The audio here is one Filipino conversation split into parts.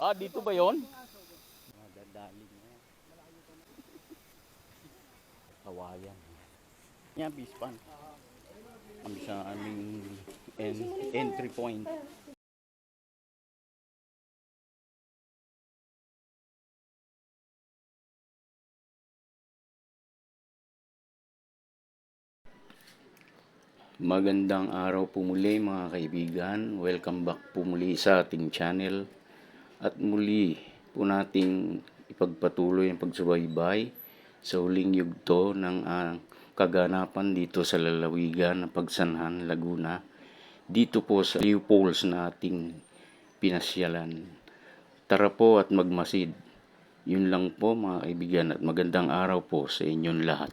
Ah, dito ba yon? Madadali na. Kawayan. Yan, Bispan. Kami sa aming en- entry point. Magandang araw po muli mga kaibigan. Welcome back po muli sa ating channel. At muli po nating ipagpatuloy ang pagsubaybay sa huling yugto ng ah, kaganapan dito sa lalawigan ng Pagsanhan, Laguna. Dito po sa Leopolds na ating pinasyalan. Tara po at magmasid. Yun lang po mga kaibigan at magandang araw po sa inyong lahat.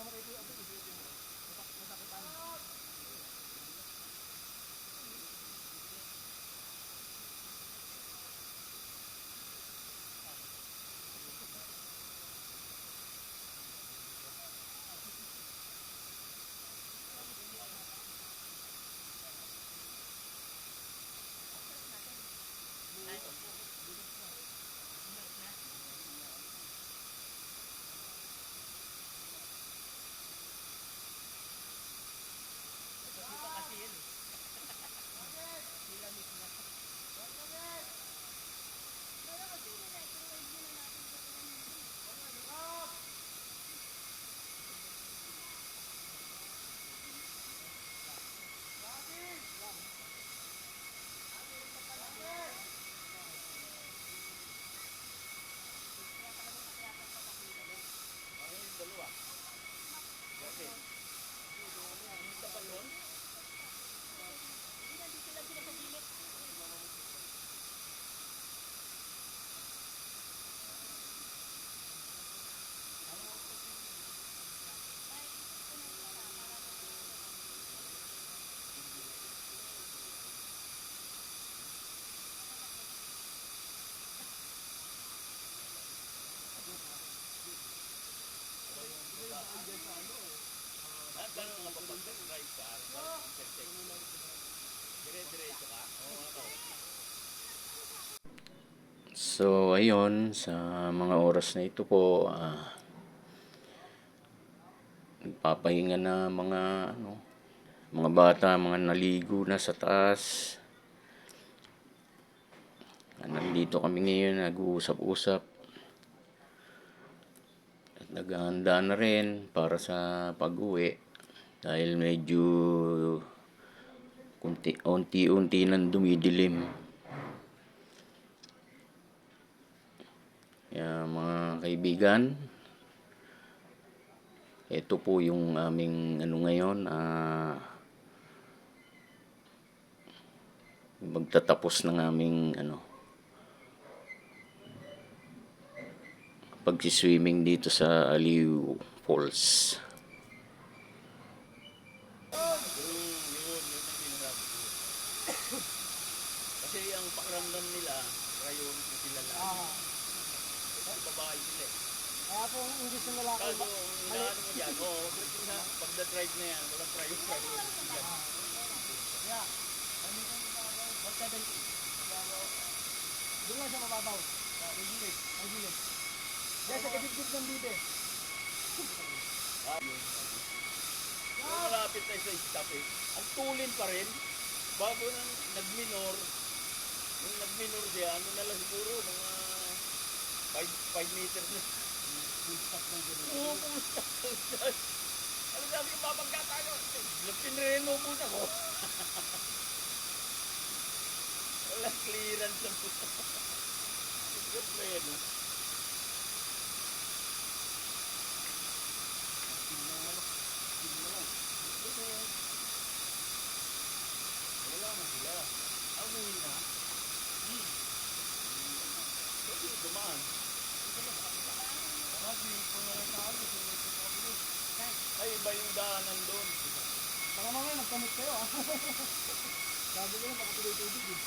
naman ito ka? No. Dire-diretso ka? Oo, ano? So, ayun, sa mga oras na ito po, ah, nagpapahinga na mga, ano, mga bata, mga naligo na sa taas. Ah, nandito kami ngayon, nag-uusap-usap. At naghahanda na rin para sa pag-uwi. Dahil medyo unti-unti nang dumidilim. Kaya mga kaibigan, ito po yung aming ano ngayon, ah, magtatapos ng aming ano, pagsiswimming dito sa Aliw Falls. Kasi ang pakiramdam nila, priority sila lang. Ah, Kasi babae sila eh. Kaya po ang English ng lalaki, Kaso, ba- inaano mo dyan, oo, na, pag na-drive na yan, walang priority priority yan. yeah. Ba't ka ganito? Doon lang siya mababaw. Ang gilid. Ang gilid. Kaya sa kadibdib ng bibe. Malapit tayo sa stop eh, ang tulin pa rin, bago nang nag-minor, nung nag-minor siya, ano na lang siguro, mga 5 meters na. Full stop ng gilid. Oo, full stop, full stop. Ano sabi ko, babangga tayo. Pinreno muna ko. Walang clearance ang puta. Pinreno. Wala na sila. Ang uwi na. Hmm. Pwede dumaan. Ay, iba yung daanan doon. Baka mamaya magkamot kayo ah. Sabi ko lang, baka tuloy-tubig eh.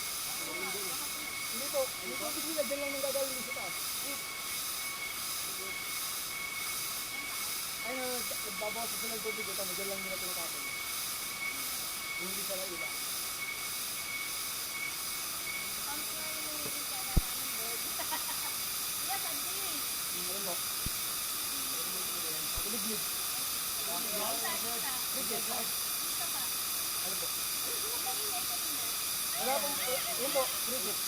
Hindi po, hindi po tubig nila, dyan lang nang gagawin sa taas. Ay, na, nagbabawas sa ng tubig, ito, dyan lang nila tinatapon. Hindi sa laila. liglig. Liglig, saan? Ano po? Wala po, eh, yun po, liglig.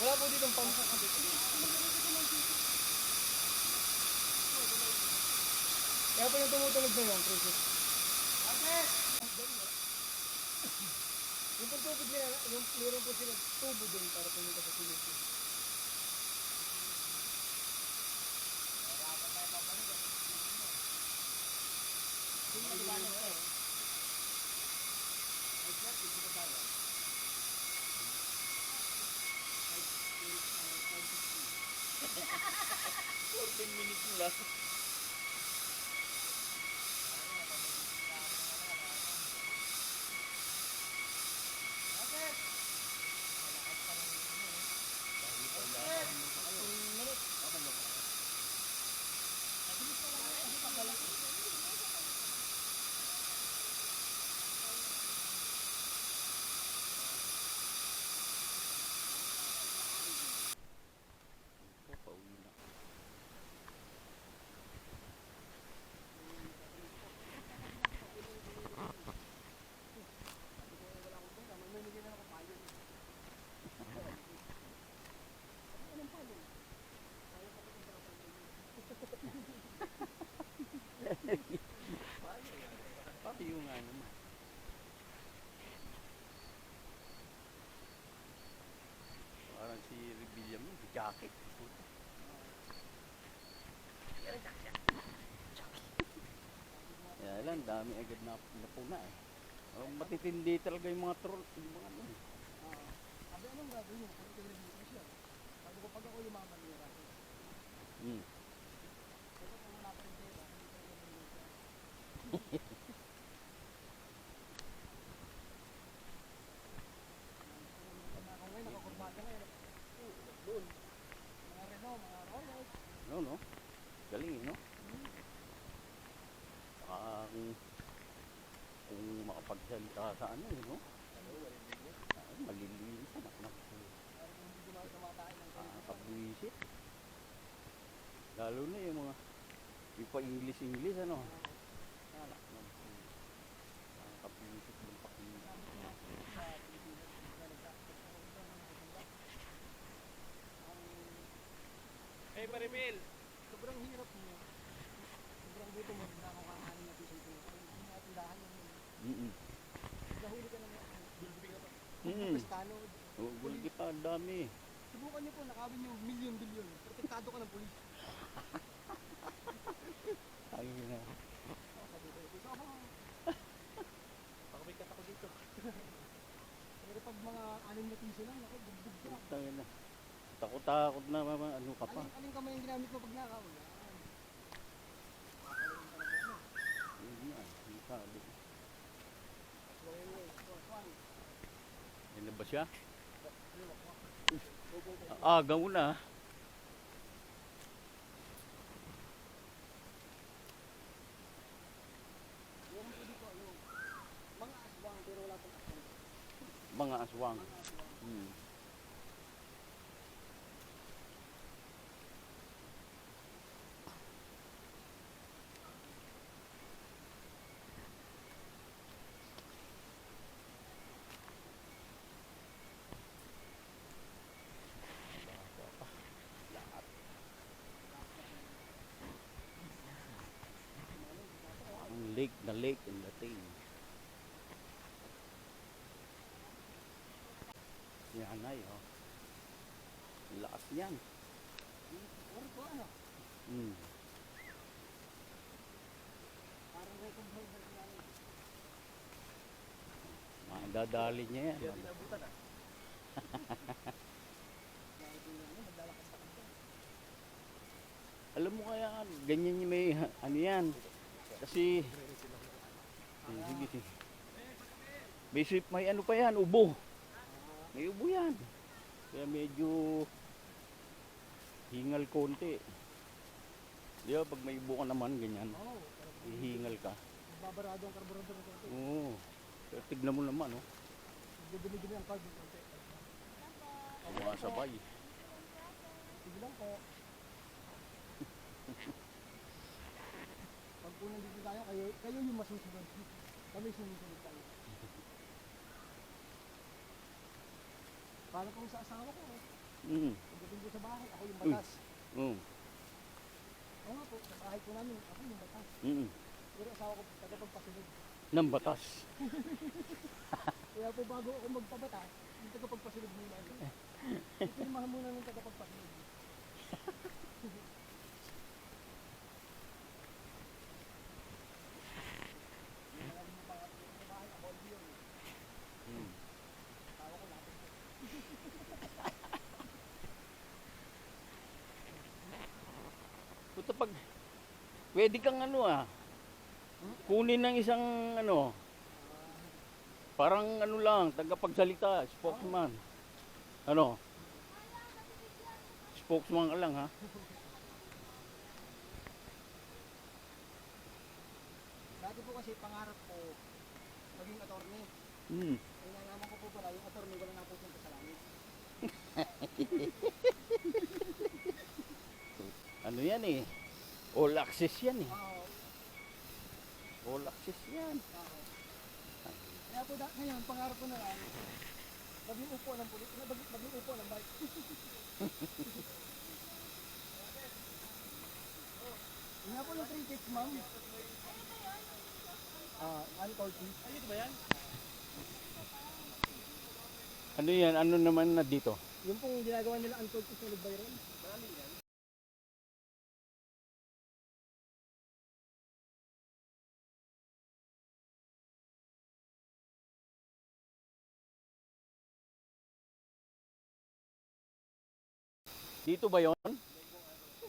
Wala po dito ang pang... Kaya po yung tumutunog na yun, liglig. Yung po tubig na, yung meron po sila tubo doon para pumunta sa solution. 15 minutes lang. Agad na napuna eh. Oh, matitindi talaga yung mga troll, yung mga ano. eh. Sabi anong gagawin mo? Kung ito rin siya. Sabi ko pag ako yumaman niya. Hmm. Pero kung wala pa rin pera, hindi ko sa ano, yun, no? Ah, malilinis na, naknak. Ah, pagbuisit. Lalo na yung mga, yung pa English-English, ano? Ah, naknak. Ah, pagbuisit. Hey, Parimil! Sobrang hirap mo. Sobrang dito mo, hindi ako kakain natin sa ito. Hindi natin dahan yun. Mm-mm. Nahuli ka pa. Mm. Pestano. Oh, gulgi pa, ang dami. Subukan niyo po, nakawin niyo milyon bilyon. Protektado ka ng pulis. Ay, na. Sabi ko, "Pulis ako." Dito. Pero pag mga anim na piso lang, ako, bugbog ka. Tangin na. Takot-takot na, mama. Ano ka pa? Alin, alin kamay yung ginamit mo pag nakaw? Yan. Kakaroon ka ng ano. Yun nga, yung sabi. Wait, wait, wait, wait. Yan na ba siya? Ah, agaw na. Mga aswang. Hmm. Ang lake na lake ang dating. Yan ay, oh. Lakas ko namin. Madadali niya yan. Ah. Alam mo kaya, ganyan yung may, ano yan. Kasi, sige, sige. May, ano pa yan, ubo. May ubo yan. Kaya medyo hingal konti. Di ba, pag may ubo ka naman, ganyan, Oo, hihingal ka. babarado ang karburador ng konti, Oo. Pero tignan mo naman, oh. dumi-dumi ang carb ng konti. Sumasabay. Sige lang po. Po nandito tayo, kayo, kayo yung masusunod. Kami sumusunod tayo. Parang kung sa asawa ko, eh. Mm. pagdating ko sa bahay, ako yung Uy. batas. Mm. Oo nga po, sa bahay po namin, ako yung batas. Mm. Pero asawa ko, tagapagpasunod. Ng batas. Kaya po bago ako magpabata, yung tagapagpasunod muna. Ipirmahan muna ng tagapagpasunod. Puta pag pwede kang ano ah. Kunin ng isang ano. Parang ano lang, tagapagsalita, spokesman. Ano? Spokesman ka lang ha. Dati po kasi pangarap ko maging attorney. Hmm. Ay nalaman ko po pala, yung attorney wala na pupunta sa langit. Ano yan eh? All access yan eh. Oo. All access yan. oo. Kaya po da- ngayon, pangarap ko na lang, maging upo ng pulis, maging, maging upo ng bike. Nga po yung 3 tips, ma'am. Ah, untold tips. Ay, ito ba yan? Ano yan? Ano naman na dito? Yung pong ginagawa nila untold tips na nag-viral. Marami yan. Dito ba yon?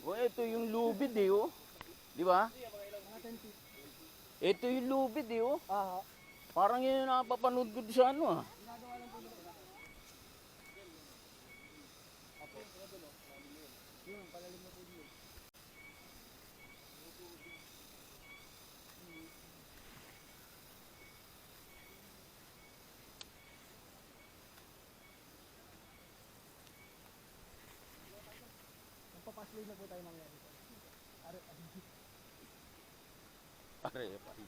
O ito yung lubid eh oh. Di ba? Mga 10 tips. Ito yung lubid eh oh. Parang yun yung napapanood ko sa ano ah. na po tayo mamaya dito. Are, are. Are, pare.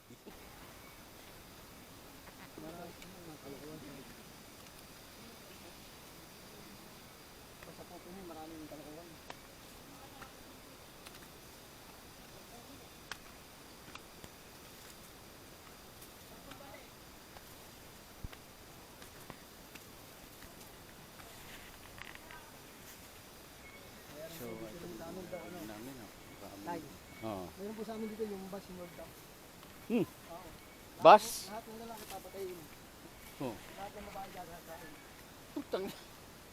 Marami ano, mga kalokohan. Oo. meron po sa amin dito yung bus yung daw. Hmm. Oo. Bus? Lahat ng lalaki papatayin. Oh. Lahat ng babae gagasain. Putang.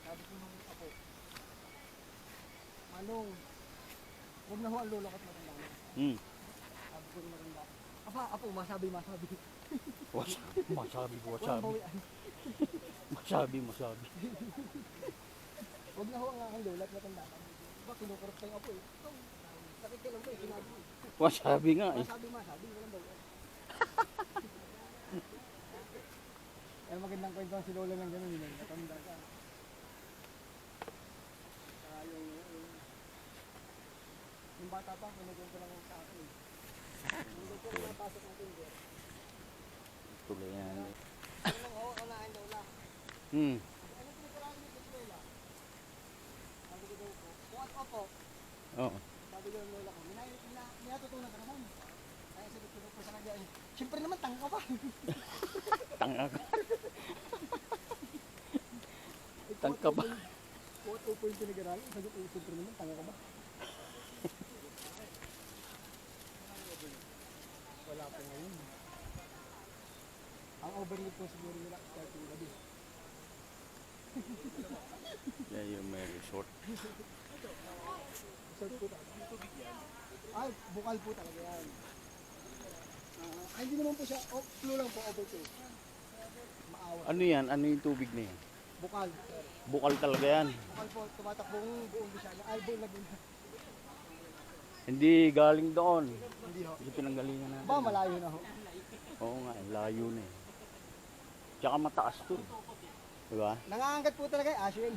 Sabi ko nung ako, Manong, huwag na ho ang lolo ko't matanda na. Hmm. Sabi ko nung matanda. Apa, apo, masabi, masabi. Masabi ko, Walang bawian. Masabi, masabi. Huwag na ho ang aking lolo at matanda na. Diba, kinukurot yung apo eh. Lang. Masabi nga eh. Masabi, masabi, walang bawian. Pero magandang kwento si Lola ng gano'n, yun, matanda ka. Ah, yung, yung, yung bata pa, kinukwento lang sa akin. Nung gusto ko napasok natin. Tuloy yan. Ano nang oo, unahin daw lang. Hmm. Ano pinagkaraan niyo sa eskwela? Sabi ko daw po, kung at opo, Oo. sabi ko ng lola ko, minay, mina, minatutunan ka naman. Kaya po kanya, eh, siyempre naman, tanga pa. Tanga ka. Tanga kung at ba? opo yung- pinag-aralan, sabi ko, siyempre naman, tanga ka ba? Wala pa ngayon. Ang overload ko siguro nila, starting gabi. Yeah, yung may resort. Resort po talaga. Ay, bukal po talaga yan. Ah, ay, hindi naman po siya, oh, flu lang po, over to. Maawa. Ano yan? Ano yung tubig na yan? Bukal, sir. Bukal talaga yan. Bukal po, tumatakbong buong Bisaya. Ay, buong Laguna. Hindi galing doon. Hindi ho. Hindi pinanggalingan natin. Ba, malayo na ho. Oo nga, eh, layo na eh. Tsaka mataas to. eh. Diba? Nangangagat po talaga yung Ashwin.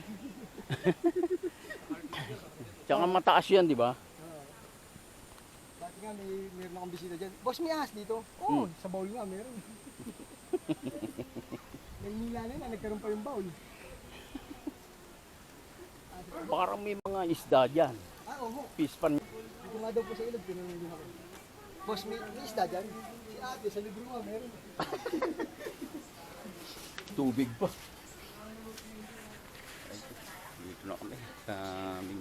Tsaka mataas yan, di ba? Nga, may, meron akong bisita dyan. Boss, may ahas dito. Oo, oh, sa bowl nga, meron. Nanghila na na, nagkaroon pa yung bowl. Parang may mga isda dyan. Ah, oo. Fish pan. Dito nga daw po sa ilog, tinanong din ako. Boss, may, may isda dyan? Si ate, sa libro nga, meron. Tubig pa. Dito na kami sa aming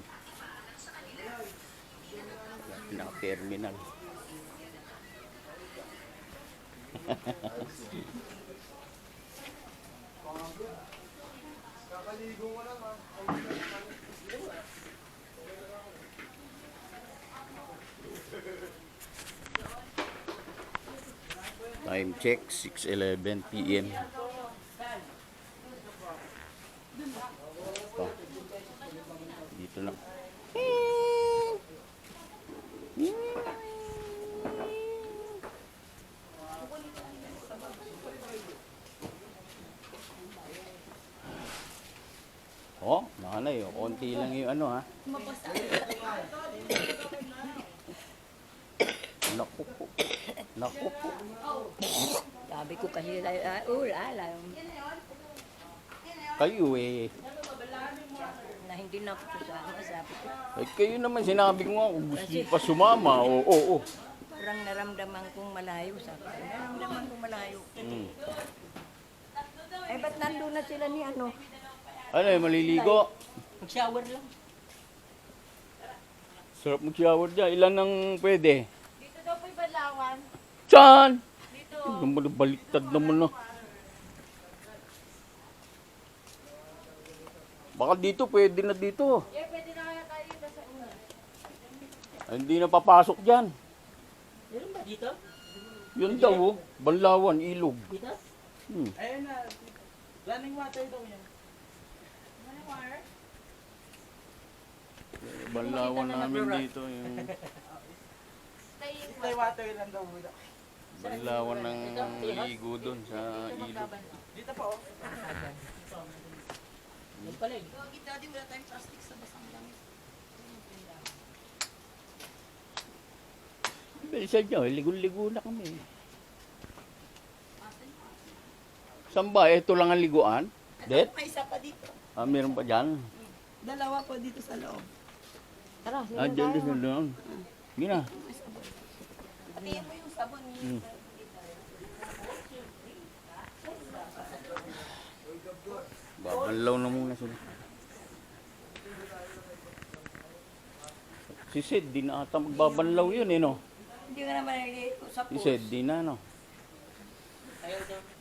pinaka-terminal. Kakaligo mo lang, ha? Time check, 6.11 p.m. Pa. Dito na. Oh, nanay, oh. konti lang yung ano ha. Naku po. Naku po. Sabi ko kasi, ay, ay, ulala, Kayo eh. na hindi na ako sasama. Sabi ko, Eh, kayo naman sinabi ko nga kung gusto niyo pa sumama. Oo, oo, oo. parang naramdaman kong malayo. Sabi ko, naramdaman kong malayo. Mm. Eh, ba't nandun na sila ni ano? Ano eh, maliligo. Mag-shower lang. Sarap mag-shower dyan. Ilan ang pwede? Dito daw po yung Balawan. Saan? Dito. Naman, baliktad naman na. Baka dito, pwede na dito. Yeah, pwede na kaya tayo dito sa una. Ay, hindi na papasok dyan. Meron ba dito? Yun daw, oh. Banlawan, ilog. Dito? Hmm. Ayun na, running water daw yan. Wire? Banlawan namin dito. Yung Stay Stay water lang daw. wala. banlawan ng ligo doon sa ilog. Dito pa oh. Yung pala eh. Daddy, wala tayong plastic sa basang langit. Bilisan nyo, ligo-ligo na kami. Saan ba? Ito lang ang liguan? Det? May isa pa dito. Ah, meron pa dyan? Dalawa po dito sa loob. Tara, Ah, dyan, dyan, dyan. Hindi na. Patiin mo yung sabon. Hmm. Babanlaw na muna sila. Si Sid, di na ata magbabanlaw yun eh, no? Hindi ka naman sa Si pool. Sid, di na, no? Ayaw daw.